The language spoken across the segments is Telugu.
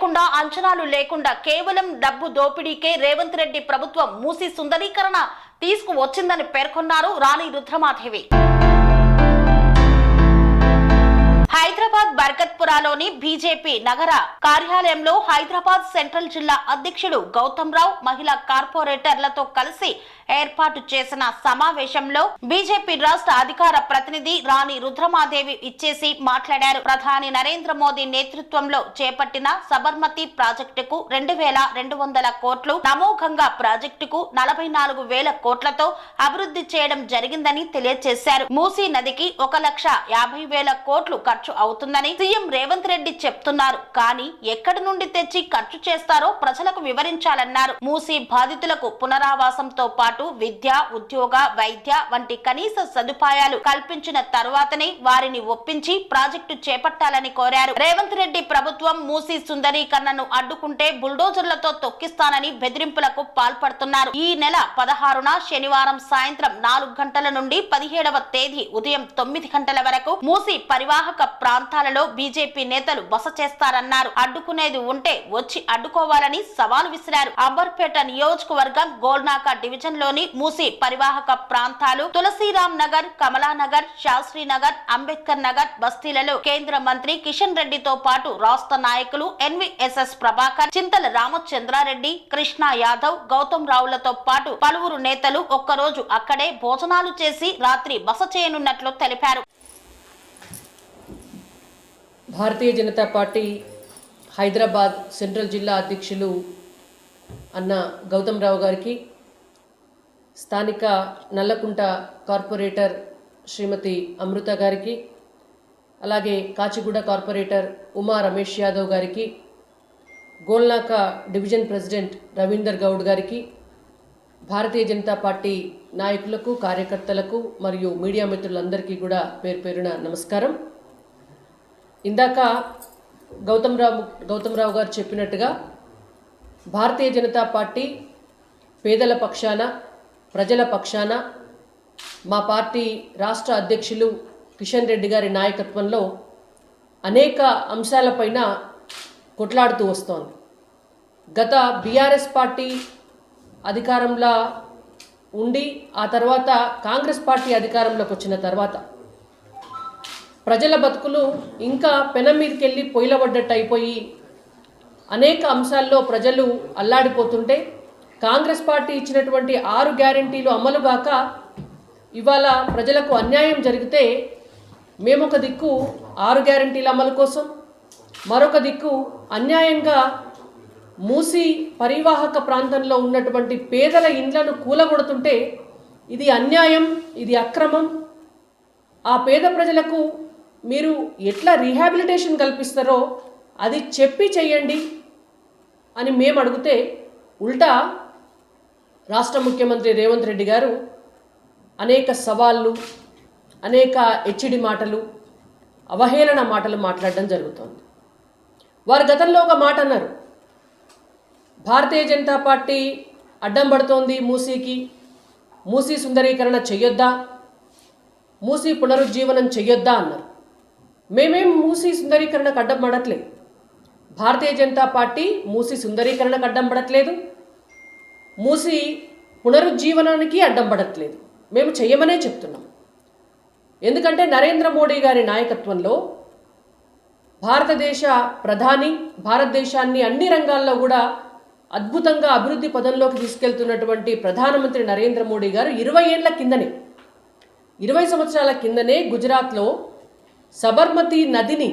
లేకుండా అంచనాలు లేకుండా కేవలం డబ్బు దోపిడీకే రేవంత్ రెడ్డి ప్రభుత్వం మూసి సుందరీకరణ తీసుకువచ్చిందని పేర్కొన్నారు రాణి రుద్రమాదేవి. హైదరాబాద్ బర్కత్పురాలోని బీజేపీ నగర కార్యాలయంలో హైదరాబాద్ సెంట్రల్ జిల్లా అధ్యక్షుడు గౌతమ్ రావు మహిళా కార్పొరేటర్లతో కలిసి ఏర్పాటు చేసిన సమావేశంలో బీజేపీ రాష్ట్ర అధికార ప్రతినిధి రాణి రుద్రమాదేవి ఇచ్చేసి మాట్లాడారు. ప్రధాని నరేంద్ర మోదీ నేతృత్వంలో చేపట్టిన సబర్మతి ప్రాజెక్టుకు రెండు వేల రెండు వందల కోట్లు నమోఘంగా ప్రాజెక్టుకు నలభై నాలుగు వేల కోట్లతో అభివృద్ధి చేయడం జరిగిందని తెలియజేశారు. మూసీ నదికి ఒక లక్ష యాభై వేల కోట్లు ఖర్చు అవుతుందని సీఎం రేవంత్ రెడ్డి చెప్తున్నారు. కానీ ఎక్కడి నుండి తెచ్చి ఖర్చు చేస్తారో ప్రజలకు వివరించాలన్నారు. మూసీ బాధితులకు పునరావాసంతో పాటు విద్య ఉద్యోగ వైద్య వంటి కనీస సదుపాయాలు కల్పించిన తరువాతనే వారిని ఒప్పించి ప్రాజెక్టు చేపట్టాలని కోరారు. రేవంత్ రెడ్డి ప్రభుత్వం మూసీ సుందరీకరణను అడ్డుకుంటే బుల్డోజర్లతో తొక్కిస్తానని బెదిరింపులకు పాల్పడుతున్నారు. ఈ నెల పదహారున శనివారం సాయంత్రం నాలుగు గంటల నుండి పదిహేడవ తేదీ ఉదయం తొమ్మిది గంటల వరకు మూసీ పరివాహక ప్రాంతం ప్రాంతాలలో బీజేపీ నేతలు బస చేస్తారన్నారు. అడ్డుకునేది ఉంటే వచ్చి అడ్డుకోవాలని సవాల్ విసిరారు. అంబర్పేట నియోజకవర్గం గోల్నాక డివిజన్లోని మూసి పరివాహక ప్రాంతాలు తులసీరాం నగర్ కమలానగర్ శాస్త్రి నగర్ అంబేద్కర్ నగర్ బస్తీలలో కేంద్ర మంత్రి కిషన్ రెడ్డితో పాటు రాష్ట్ర నాయకులు ఎన్విఎస్ఎస్ ప్రభాకర్ చింతల రామచంద్రారెడ్డి కృష్ణ యాదవ్ గౌతమ్ రావులతో పాటు పలువురు నేతలు ఒక్కరోజు అక్కడే భోజనాలు చేసి రాత్రి బస చేయనున్నట్లు తెలిపారు. భారతీయ జనతా పార్టీ హైదరాబాద్ సెంట్రల్ జిల్లా అధ్యక్షులు అన్న గౌతమ్ రావు గారికి స్థానిక నల్లకుంట కార్పొరేటర్ శ్రీమతి అమృత గారికి అలాగే కాచిగూడ కార్పొరేటర్ ఉమా రమేష్ యాదవ్ గారికి గోల్నాక డివిజన్ ప్రెసిడెంట్ రవీందర్ గౌడ్ గారికి భారతీయ జనతా పార్టీ నాయకులకు కార్యకర్తలకు మరియు మీడియా మిత్రులందరికీ కూడా పేరు పేరున నమస్కారం. ఇందాక గౌతమ్ రావు గౌతమ్ రావు గారు చెప్పినట్టుగా భారతీయ జనతా పార్టీ పేదల పక్షాన ప్రజల పక్షాన మా పార్టీ రాష్ట్ర అధ్యక్షులు కిషన్ రెడ్డి గారి నాయకత్వంలో అనేక అంశాలపైన కొట్లాడుతూ వస్తోంది. గత బీఆర్ఎస్ పార్టీ అధికారంలో ఉండి ఆ తర్వాత కాంగ్రెస్ పార్టీ అధికారంలోకి వచ్చిన తర్వాత ప్రజల బతుకులు ఇంకా పెనం మీదకి వెళ్ళి పొయ్యిలబడ్డట్టు అయిపోయి అనేక అంశాల్లో ప్రజలు అల్లాడిపోతుంటే కాంగ్రెస్ పార్టీ ఇచ్చినటువంటి ఆరు గ్యారంటీలు అమలు కాక ఇవాళ ప్రజలకు అన్యాయం జరిగితే మేము ఒక దిక్కు ఆరు గ్యారంటీల అమలు కోసం మరొక దిక్కు అన్యాయంగా మూసి పరివాహక ప్రాంతంలో ఉన్నటువంటి పేదల ఇండ్లను కూలగొడుతుంటే ఇది అన్యాయం ఇది అక్రమం. ఆ పేద ప్రజలకు మీరు ఎట్లా రీహాబిలిటేషన్ కల్పిస్తారో అది చెప్పి చెయ్యండి అని మేము అడిగితే ఉల్టా రాష్ట్ర ముఖ్యమంత్రి రేవంత్ రెడ్డి గారు అనేక సవాళ్ళు అనేక హెచ్చడి మాటలు అవహేళన మాటలు మాట్లాడడం జరుగుతోంది. వారు గతంలో ఒక మాట అన్నారు. భారతీయ జనతా పార్టీ అడ్డం పడుతోంది మూసీకి. మూసీ సుందరీకరణ చెయ్యొద్దా? మూసీ పునరుజ్జీవనం చెయ్యొద్దా? అన్నారు. మేమేం మూసీ సుందరీకరణకు అడ్డం పడట్లేదు. భారతీయ జనతా పార్టీ మూసీ సుందరీకరణకు అడ్డం పడట్లేదు. మూసి పునరుజ్జీవనానికి అడ్డం పడట్లేదు. మేము చెయ్యమనే చెప్తున్నాం. ఎందుకంటే నరేంద్ర మోడీ గారి నాయకత్వంలో భారతదేశ ప్రధాని భారతదేశాన్ని అన్ని రంగాల్లో కూడా అద్భుతంగా అభివృద్ధి పదంలోకి తీసుకెళ్తున్నటువంటి ప్రధానమంత్రి నరేంద్ర మోడీ గారు ఇరవై ఏళ్ళ కిందనే ఇరవై సంవత్సరాల కిందనే గుజరాత్లో సబర్మతి నదిని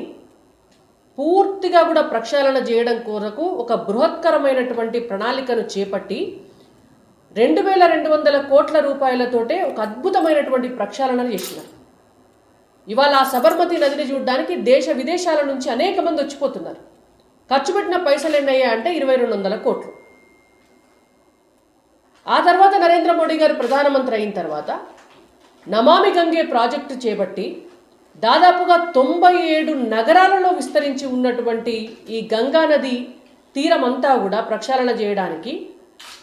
పూర్తిగా కూడా ప్రక్షాళన చేయడం కొరకు ఒక బృహత్కరమైనటువంటి ప్రణాళికను చేపట్టి రెండు వేల రెండు వందల కోట్ల రూపాయలతోటే ఒక అద్భుతమైనటువంటి ప్రక్షాళనలు చేసినారు. ఇవాళ ఆ సబర్మతి నదిని చూడడానికి దేశ విదేశాల నుంచి అనేక మంది వచ్చిపోతున్నారు. ఖర్చు పెట్టిన పైసలు ఎన్నయ్యా అంటే ఇరవై రెండు వందల కోట్లు. ఆ తర్వాత నరేంద్ర మోడీ గారు ప్రధానమంత్రి అయిన తర్వాత నమామి గంగే ప్రాజెక్టు చేపట్టి దాదాపుగా తొంభై ఏడు నగరాలలో విస్తరించి ఉన్నటువంటి ఈ గంగా నది తీరమంతా కూడా ప్రక్షాళన చేయడానికి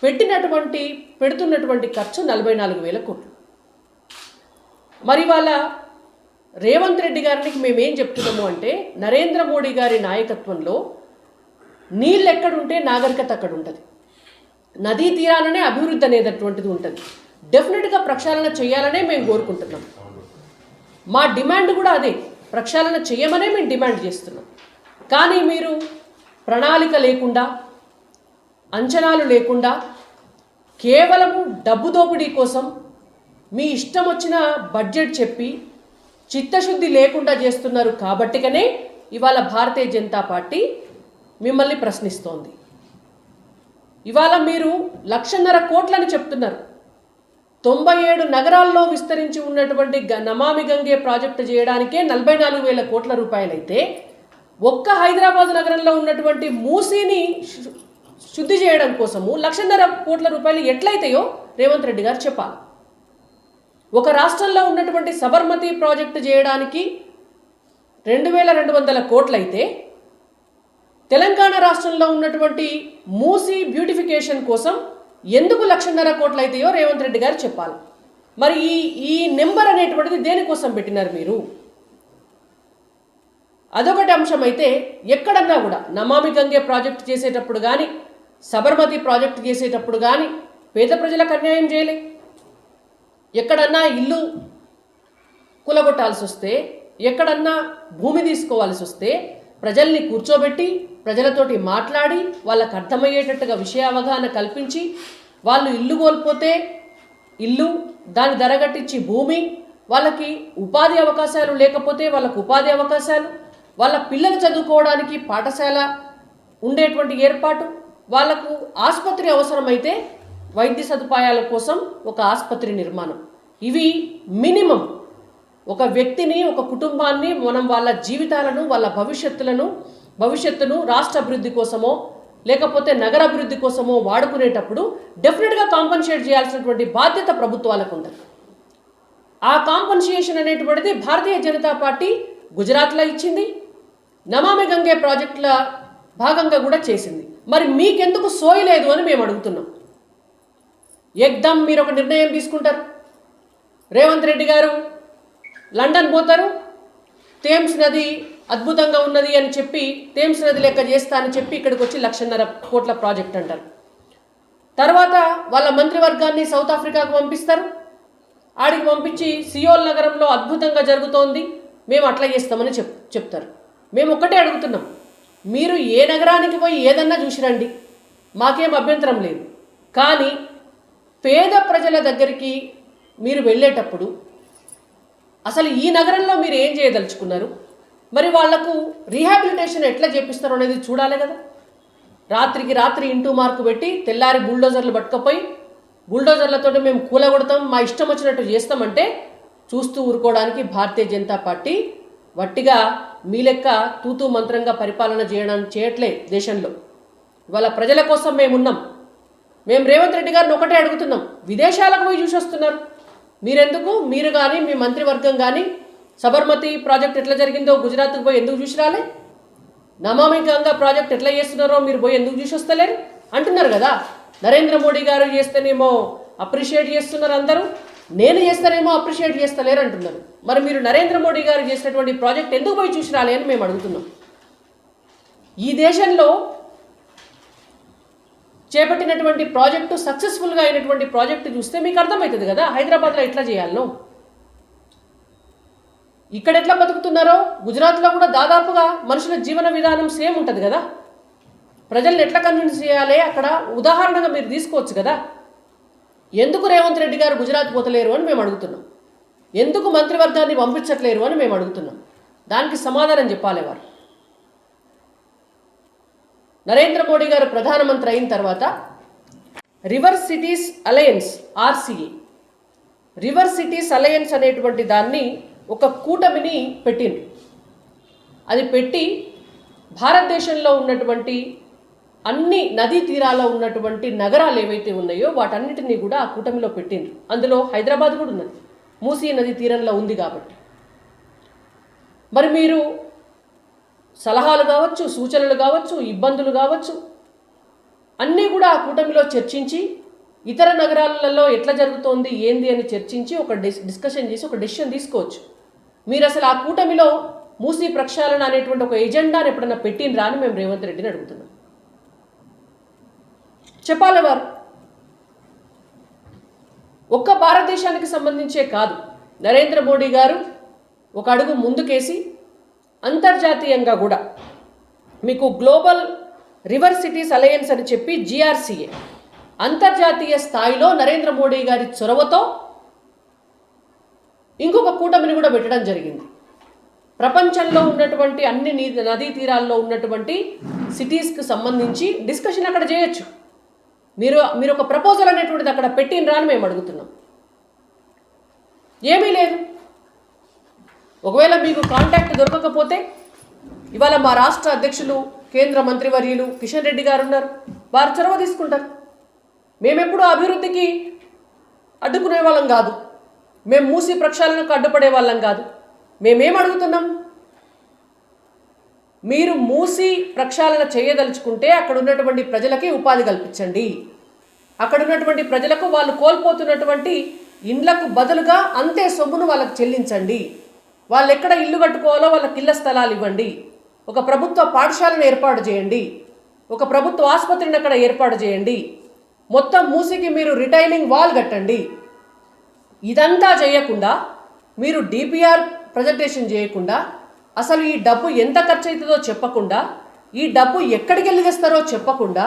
పెట్టినటువంటి పెడుతున్నటువంటి ఖర్చు నలభై నాలుగు వేల కోట్లు. మరి వాళ్ళ రేవంత్ రెడ్డి గారికి మేమేం చెప్తున్నాము అంటే నరేంద్ర మోడీ గారి నాయకత్వంలో నీళ్ళు ఎక్కడుంటే నాగరికత అక్కడ ఉంటుంది నదీ తీరాలనే అభివృద్ధి అనేటటువంటిది ఉంటుంది. డెఫినెట్గా ప్రక్షాళన చేయాలనే మేము కోరుకుంటున్నాం. మా డిమాండ్ కూడా అదే. ప్రక్షాళన చేయమనే మేము డిమాండ్ చేస్తున్నాం. కానీ మీరు ప్రణాళిక లేకుండా అంచనాలు లేకుండా కేవలము డబ్బు దోపిడీ కోసం మీ ఇష్టం వచ్చిన బడ్జెట్ చెప్పి చిత్తశుద్ధి లేకుండా చేస్తున్నారు కాబట్టికనే ఇవాళ భారతీయ జనతా పార్టీ మిమ్మల్ని ప్రశ్నిస్తోంది. ఇవాళ మీరు లక్షన్నర కోట్లని చెప్తున్నారు. తొంభై ఏడు నగరాల్లో విస్తరించి ఉన్నటువంటి గ- నమామి గంగే ప్రాజెక్టు చేయడానికే నలభై నాలుగు వేల కోట్ల రూపాయలైతే ఒక్క హైదరాబాద్ నగరంలో ఉన్నటువంటి మూసీని శుద్ధి చేయడం కోసము లక్షన్నర కోట్ల రూపాయలు ఎట్లయితాయో రేవంత్ రెడ్డి గారు చెప్పాలి. ఒక రాష్ట్రంలో ఉన్నటువంటి సబర్మతి ప్రాజెక్టు చేయడానికి రెండు వేల రెండు వందల కోట్లయితే తెలంగాణ రాష్ట్రంలో ఉన్నటువంటి మూసీ బ్యూటిఫికేషన్ కోసం ఎందుకు లక్షన్నర కోట్లు అయితేయో రేవంత్ రెడ్డి గారు చెప్పాలి. మరి ఈ ఈ నెంబర్ అనేటువంటిది దేనికోసం పెట్టినారు మీరు? అదొకటి అంశం అయితే ఎక్కడన్నా కూడా నమామి గంగే ప్రాజెక్ట్ చేసేటప్పుడు కానీ సబర్మతి ప్రాజెక్ట్ చేసేటప్పుడు కానీ పేద ప్రజలకు అన్యాయం చేయలే. ఎక్కడన్నా ఇల్లు కులగొట్టాల్సి వస్తే ఎక్కడన్నా భూమి తీసుకోవాల్సి వస్తే ప్రజల్ని కూర్చోబెట్టి ప్రజలతోటి మాట్లాడి వాళ్ళకు అర్థమయ్యేటట్టుగా విషయ అవగాహన కల్పించి వాళ్ళు ఇల్లు కోల్పోతే ఇల్లు దాని ధరగట్టించి భూమి వాళ్ళకి ఉపాధి అవకాశాలు లేకపోతే వాళ్ళకు ఉపాధి అవకాశాలు వాళ్ళ పిల్లలు చదువుకోవడానికి పాఠశాల ఉండేటువంటి ఏర్పాటు వాళ్ళకు ఆసుపత్రి అవసరమైతే వైద్య సదుపాయాల కోసం ఒక ఆసుపత్రి నిర్మాణం. ఇవి మినిమం ఒక వ్యక్తిని ఒక కుటుంబాన్ని మనం వాళ్ళ జీవితాలను వాళ్ళ భవిష్యత్తులను భవిష్యత్తును రాష్ట్ర అభివృద్ధి కోసమో లేకపోతే నగర అభివృద్ధి కోసమో వాడుకునేటప్పుడు డెఫినెట్గా కాంపన్సేట్ చేయాల్సినటువంటి బాధ్యత ప్రభుత్వాలకు ఉంది. ఆ కాంపన్సేషన్ అనేటువంటిది భారతీయ జనతా పార్టీ గుజరాత్లో ఇచ్చింది నమామి గంగే ప్రాజెక్టుల భాగంగా కూడా చేసింది. మరి మీకెందుకు సోయలేదు అని మేము అడుగుతున్నాం. ఎగ్దమ్ మీరు ఒక నిర్ణయం తీసుకుంటారు. రేవంత్ రెడ్డి గారు లండన్ పోతారు థేమ్స్ నది అద్భుతంగా ఉన్నది అని చెప్పి థేమ్స్ నది లెక్క చేస్తా అని చెప్పి ఇక్కడికి వచ్చి లక్షన్నర కోట్ల ప్రాజెక్ట్ అంటారు. తర్వాత వాళ్ళ మంత్రివర్గాన్ని సౌత్ ఆఫ్రికాకు పంపిస్తారు. ఆడికి పంపించి సియోల్ నగరంలో అద్భుతంగా జరుగుతోంది. మేము అట్లా చేస్తామని చెప్ చెప్తారు. మేము ఒక్కటే అడుగుతున్నాం. మీరు ఏ నగరానికి పోయి ఏదన్నా చూసిరండి. మాకేం అభ్యంతరం లేదు. కానీ పేద ప్రజల దగ్గరికి మీరు వెళ్ళేటప్పుడు అసలు ఈ నగరంలో మీరు ఏం చేయదలుచుకున్నారు? మరి వాళ్ళకు రీహాబిలిటేషన్ ఎట్లా చేపిస్తారో అనేది చూడాలి కదా. రాత్రికి రాత్రి ఇంటూ మార్కు పెట్టి తెల్లారి బుల్డోజర్లు పట్టుకపోయి బుల్డోజర్లతో మేము కూలగొడతాం మా ఇష్టం వచ్చినట్టు చేస్తామంటే చూస్తూ ఊరుకోవడానికి భారతీయ జనతా పార్టీ వట్టిగా మీ లెక్క తూతూ మంత్రంగా పరిపాలన చేయడానికి చేయట్లే దేశంలో. ఇవాళ ప్రజల కోసం మేమున్నాం. మేము రేవంత్ రెడ్డి గారిని ఒకటే అడుగుతున్నాం విదేశాలకు పోయి చూసి వస్తున్నారు మీరెందుకు? మీరు కానీ మీ మంత్రివర్గం కానీ సబర్మతి ప్రాజెక్ట్ ఎట్లా జరిగిందో గుజరాత్కి పోయి ఎందుకు చూసి రాలే నమామి గంగా ప్రాజెక్ట్ ఎట్లా చేస్తున్నారో మీరు పోయి ఎందుకు చూసి వస్తలేరు అంటున్నారు కదా నరేంద్ర మోడీ గారు చేస్తేనేమో అప్రిషియేట్ చేస్తున్నారు అందరూ నేను చేస్తానేమో అప్రిషియేట్ చేస్తలేరు అంటున్నారు. మరి మీరు నరేంద్ర మోడీ గారు చేసినటువంటి ప్రాజెక్ట్ ఎందుకు పోయి చూసి రాలే అని మేము అడుగుతున్నాం. ఈ దేశంలో చేపట్టినటువంటి ప్రాజెక్టు సక్సెస్ఫుల్గా అయినటువంటి ప్రాజెక్టు చూస్తే మీకు అర్థమవుతుంది కదా హైదరాబాద్లో ఎట్లా చేయాలనో? ఇక్కడ ఎట్లా బతుకుతున్నారో? గుజరాత్లో కూడా దాదాపుగా మనుషుల జీవన విధానం సేమ్ ఉంటుంది కదా? ప్రజల్ని ఎట్లా కన్విన్స్ చేయాలి? అక్కడ ఉదాహరణగా మీరు తీసుకోవచ్చు కదా? ఎందుకు రేవంత్ రెడ్డి గారు గుజరాత్ పోతలేరు అని మేము అడుగుతున్నాం. ఎందుకు మంత్రివర్గాన్ని పంపించట్లేరు అని మేము అడుగుతున్నాం. దానికి సమాధానం చెప్పాలి వారు. నరేంద్ర మోడీ గారు ప్రధానమంత్రి అయిన తర్వాత river cities alliance RCA. River cities alliance అనేటువంటి దాన్ని ఒక కూటమిని పెట్టింది అది పెట్టి భారతదేశంలో ఉన్నటువంటి అన్ని నదీ తీరాల్లో ఉన్నటువంటి నగరాలు ఏవైతే ఉన్నాయో వాటన్నిటినీ కూడా ఆ కూటమిలో పెట్టింది అందులో హైదరాబాద్ కూడా ఉన్నది. మూసీ నది తీరంలో ఉంది కాబట్టి. మరి మీరు సలహాలు కావచ్చు సూచనలు కావచ్చు ఇబ్బందులు కావచ్చు అన్నీ కూడా ఆ కూటమిలో చర్చించి ఇతర నగరాలలో ఎట్లా జరుగుతోంది ఏంది అని చర్చించి ఒక డిస్ డిస్కషన్ చేసి ఒక డెసిషన్ తీసుకోవచ్చు. మీరు అసలు ఆ కూటమిలో మూసీ ప్రక్షాళన అనేటువంటి ఒక ఎజెండాను ఎప్పుడన్నా పెట్టినరా అని మేము రేవంత్ రెడ్డిని అడుగుతున్నాం. చెప్పాలి వారు? ఒక్క భారతదేశానికి సంబంధించే కాదు. నరేంద్ర మోడీ గారు ఒక అడుగు ముందుకేసి అంతర్జాతీయంగా కూడా మీకు గ్లోబల్ రివర్ సిటీస్ అలయన్స్ అని చెప్పి జిఆర్సీఏ అంతర్జాతీయ స్థాయిలో నరేంద్ర మోడీ గారి చొరవతో ఇంకొక కూటమిని కూడా పెట్టడం జరిగింది. ప్రపంచంలో ఉన్నటువంటి అన్ని నీ నదీ తీరాల్లో ఉన్నటువంటి సిటీస్కి సంబంధించి డిస్కషన్ అక్కడ చేయొచ్చు. మీరు మీరు ఒక ప్రపోజల్ అనేటువంటిది అక్కడ పెట్టినరా అని మేము అడుగుతున్నాం. ఏమీ లేదు. ఒకవేళ మీకు కాంటాక్ట్ దొరకకపోతే ఇవాళ మా రాష్ట్ర అధ్యక్షులు కేంద్ర మంత్రివర్యులు కిషన్ రెడ్డి గారు ఉన్నారు. వారు చొరవ తీసుకుంటారు. మేమెప్పుడు అభివృద్ధికి అడ్డుకునే వాళ్ళం కాదు. మేము మూసి ప్రక్షాళనకు అడ్డుపడే వాళ్ళం కాదు. మేమేం అడుగుతున్నాం? మీరు మూసి ప్రక్షాళన చేయదలుచుకుంటే అక్కడ ఉన్నటువంటి ప్రజలకి ఉపాధి కల్పించండి. అక్కడ ఉన్నటువంటి ప్రజలకు వాళ్ళు కోల్పోతున్నటువంటి ఇండ్లకు బదులుగా అంతే సొమ్మును వాళ్ళకి చెల్లించండి. వాళ్ళు ఎక్కడ ఇల్లు కట్టుకోవాలో వాళ్ళకి ఇళ్ళ స్థలాలు ఇవ్వండి. ఒక ప్రభుత్వ పాఠశాలను ఏర్పాటు చేయండి. ఒక ప్రభుత్వ ఆసుపత్రిని అక్కడ ఏర్పాటు చేయండి. మొత్తం మూసికి మీరు రిటైనింగ్ వాల్ కట్టండి. ఇదంతా చేయకుండా మీరు డిపిఆర్ ప్రజెంటేషన్ చేయకుండా అసలు ఈ డబ్బు ఎంత ఖర్చు అవుతుందో చెప్పకుండా ఈ డబ్బు ఎక్కడికి వెళ్ళిస్తారో చెప్పకుండా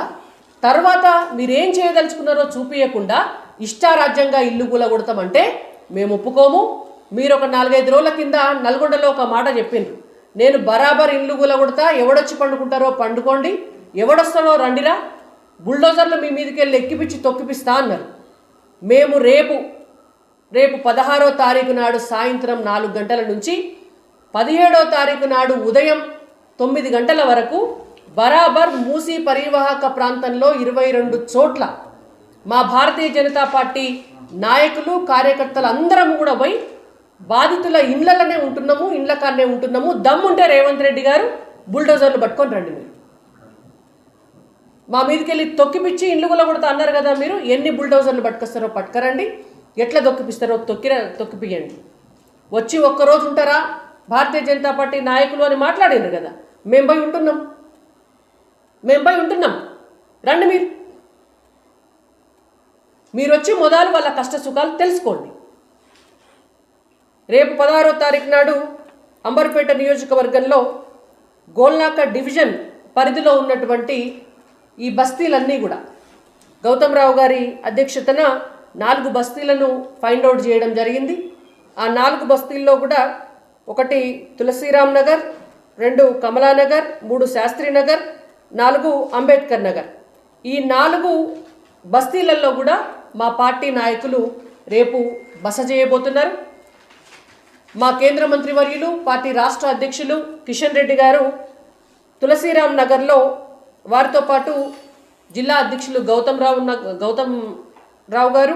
తర్వాత మీరేం చేయదలుచుకున్నారో చూపించకుండా ఇష్టారాజ్యంగా ఇల్లు కూలగొడతామంటే మేము ఒప్పుకోము. మీరు ఒక నాలుగైదు రోజుల కింద నల్గొండలో ఒక మాట చెప్పిండ్రు. నేను బరాబర్ ఇల్లు కూలగొడతా ఎవడొచ్చి పండుకుంటారో పండుకోండి ఎవడొస్తానో రండిరా బుల్డోజర్లు మీ మీదకి వెళ్ళి ఎక్కిపిచ్చి తొక్కిపిస్తా అన్నారు. మేము రేపు రేపు పదహారో తారీఖు నాడు సాయంత్రం నాలుగు గంటల నుంచి పదిహేడో తారీఖు నాడు ఉదయం తొమ్మిది గంటల వరకు బరాబర్ మూసీ పరివాహక ప్రాంతంలో ఇరవై రెండు చోట్ల మా భారతీయ జనతా పార్టీ నాయకులు కార్యకర్తలు అందరం కూడా పోయి బాధితుల ఇండ్లలోనే ఉంటున్నాము ఇండ్ల కాడనే ఉంటున్నాము దమ్ముంటే రేవంత్ రెడ్డి గారు బుల్డోజర్లు పట్టుకొని రండి మీరు. మా మీదకి వెళ్ళి తొక్కిపిచ్చి ఇండ్లు కూడా కొడతా అన్నారు కదా మీరు ఎన్ని బుల్డోజర్లు పట్టుకొస్తారో పట్టుకరండి. ఎట్లా తొక్కిపిస్తారో తొక్కిర తొక్కిపియండి వచ్చి ఒక్కరోజు ఉంటారా? భారతీయ జనతా పార్టీ నాయకులు అని మాట్లాడారు కదా. మేము పోయి ఉంటున్నాం. మేము పోయి ఉంటున్నాం. రండి మీరు. మీరు వచ్చి మొదలు వాళ్ళ కష్ట సుఖాలు తెలుసుకోండి. రేపు పదహారో తారీఖు నాడు అంబర్పేట నియోజకవర్గంలో గోల్నాక డివిజన్ పరిధిలో ఉన్నటువంటి ఈ బస్తీలన్నీ కూడా గౌతమ్ రావు గారి అధ్యక్షతన నాలుగు బస్తీలను ఫైండ్ అవుట్ చేయడం జరిగింది. ఆ నాలుగు బస్తీల్లో కూడా ఒకటి తులసీరామ్ నగర్ రెండు కమలానగర్ మూడు శాస్త్రి నగర్ నాలుగు అంబేద్కర్ నగర్. ఈ నాలుగు బస్తీలలో కూడా మా పార్టీ నాయకులు రేపు బస చేయబోతున్నారు. మా కేంద్ర మంత్రివర్యులు పార్టీ రాష్ట్ర అధ్యక్షులు కిషన్ రెడ్డి గారు తులసీరామ్ నగర్లో వారితో పాటు జిల్లా అధ్యక్షులు గౌతమ్ రావు న- గౌతమ్ రావు గారు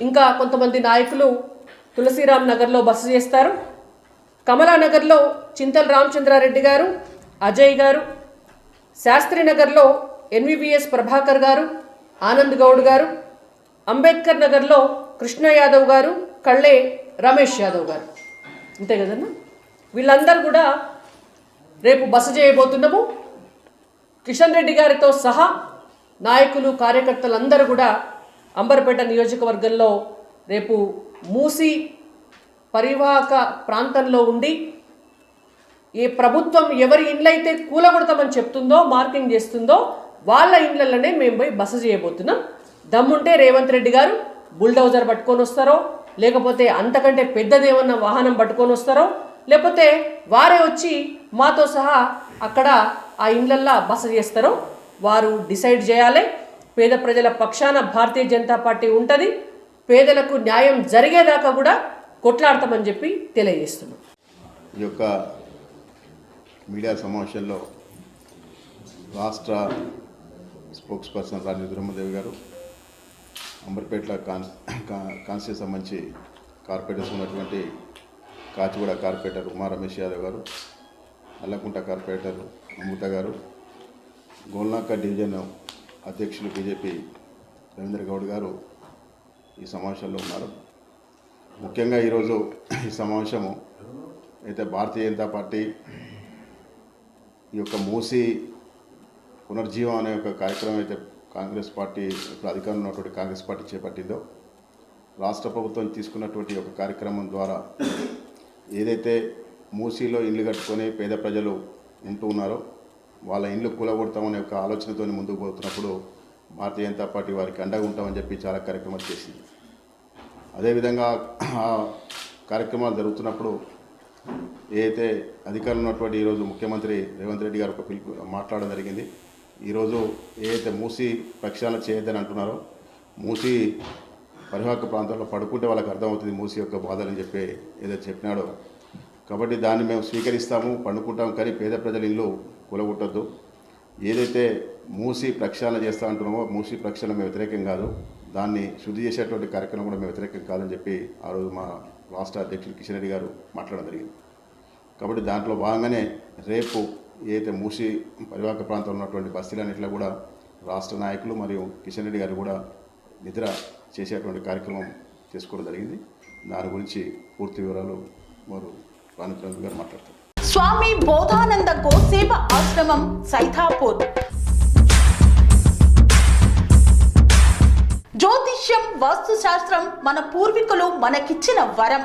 ఇంకా కొంతమంది నాయకులు తులసిరామ్ నగర్లో బస చేస్తారు. కమలానగర్లో చింతల్ రామచంద్రారెడ్డి గారు అజయ్ గారు శాస్త్రినగర్లో ఎన్విబిఎస్ ప్రభాకర్ గారు ఆనంద్ గౌడ్ గారు అంబేద్కర్ నగర్లో కృష్ణ యాదవ్ గారు కళ్ళే రమేష్ యాదవ్ గారు. అంతే కదన్నా? వీళ్ళందరూ కూడా రేపు బస చేయబోతున్నాము. కిషన్ రెడ్డి గారితో సహా నాయకులు కార్యకర్తలందరూ కూడా అంబర్పేట నియోజకవర్గంలో రేపు మూసి పరివాహక ప్రాంతంలో ఉండి ఏ ప్రభుత్వం ఎవరి ఇండ్లయితే కూలగొడతామని చెప్తుందో మార్కింగ్ చేస్తుందో వాళ్ళ ఇండ్లలోనే మేము పోయి బస చేయబోతున్నాం. దమ్ముంటే రేవంత్ రెడ్డి గారు బుల్డోజర్ పట్టుకొని వస్తారో లేకపోతే అంతకంటే పెద్దదేమన్నా వాహనం పట్టుకొని వస్తారో లేకపోతే వారే వచ్చి మాతో సహా అక్కడ ఆ ఇండ్లల్లో బస చేస్తారో వారు డిసైడ్ చేయాలి. పేద ప్రజల పక్షాన భారతీయ జనతా పార్టీ ఉంటుంది. పేదలకు న్యాయం జరిగేదాకా కూడా కొట్లాడతామని చెప్పి తెలియజేస్తున్నాం. ఈ యొక్క మీడియా సమావేశంలో రాష్ట్ర స్పోక్స్ పర్సన్ రాణి బ్రహ్మదేవి గారు అంబర్పేట కాన్ కా- సంబంధించి కార్పొరేటర్స్ ఉన్నటువంటి కాచిగూడ కార్పొరేటర్ ఉమా రమేష్ యాదవ్ గారు అల్లకుంట కార్పొరేటర్ అమృత గారు గోల్నాక డివిజన్ అధ్యక్షులు బీజేపీ రవీంద్ర గౌడ్ గారు ఈ సమావేశంలో ఉన్నారు. ముఖ్యంగా ఈరోజు ఈ సమావేశము అయితే భారతీయ జనతా పార్టీ ఈ యొక్క మూసి పునర్జీవం అనే ఒక కార్యక్రమం అయితే కాంగ్రెస్ పార్టీ ఇప్పుడు అధికారంలో ఉన్నటువంటి కాంగ్రెస్ పార్టీ చేపట్టిందో రాష్ట్ర ప్రభుత్వం తీసుకున్నటువంటి ఒక కార్యక్రమం ద్వారా ఏదైతే మూసీలో ఇల్లు కట్టుకొని పేద ప్రజలు ఉంటూ ఉన్నారో వాళ్ళ ఇండ్లు కూలగొడతామనే ఒక ఆలోచనతో ముందుకు పోతున్నప్పుడు భారతీయ జనతా పార్టీ వారికి అండగా ఉంటామని చెప్పి చాలా కార్యక్రమాలు చేసింది. అదేవిధంగా ఆ కార్యక్రమాలు జరుగుతున్నప్పుడు ఏదైతే అధికారులు ఉన్నటువంటి ఈరోజు ముఖ్యమంత్రి రేవంత్ రెడ్డి గారు ఒక పిలుపు మాట్లాడడం జరిగింది. ఈరోజు ఏదైతే మూసి ప్రక్షాళన చేయొద్దని అంటున్నారో మూసి పరివాహక ప్రాంతంలో పడుకుంటే వాళ్ళకి అర్థమవుతుంది మూసి యొక్క బాధలని చెప్పి ఏదో చెప్పినాడో. కాబట్టి దాన్ని మేము స్వీకరిస్తాము పండుకుంటాం కానీ పేద ప్రజల ఇల్లు కూలగొట్టద్దు. ఏదైతే మూసి ప్రక్షాళన చేస్తా అంటున్నామో మూసి ప్రక్షాళన మేము వ్యతిరేకం కాదు. దాన్ని శుద్ధి చేసేటువంటి కార్యక్రమం కూడా మేము వ్యతిరేకం కాదని చెప్పి ఆ రోజు మా రాష్ట్ర అధ్యక్షులు కిషన్ రెడ్డి గారు మాట్లాడడం జరిగింది. కాబట్టి దాంట్లో భాగంగానే రేపు ఏదైతే మూసి పరివాహక ప్రాంతంలో ఉన్నటువంటి బస్తీలన్నింటిలో కూడా రాష్ట్ర నాయకులు మరియు కిషన్ రెడ్డి గారు కూడా నిద్ర చేసేటువంటి కార్యక్రమం చేసుకోవడం జరిగింది. దాని గురించి పూర్తి వివరాలు వారు రాణిచంద్ర గారు మాట్లాడతారు. స్వామి బోధానంద గోసేవ ఆశ్రమం సైథాపూర్ జ్యోతిష్యం వాస్తుశాస్త్రం మన పూర్వీకులు మనకిచ్చిన వరం.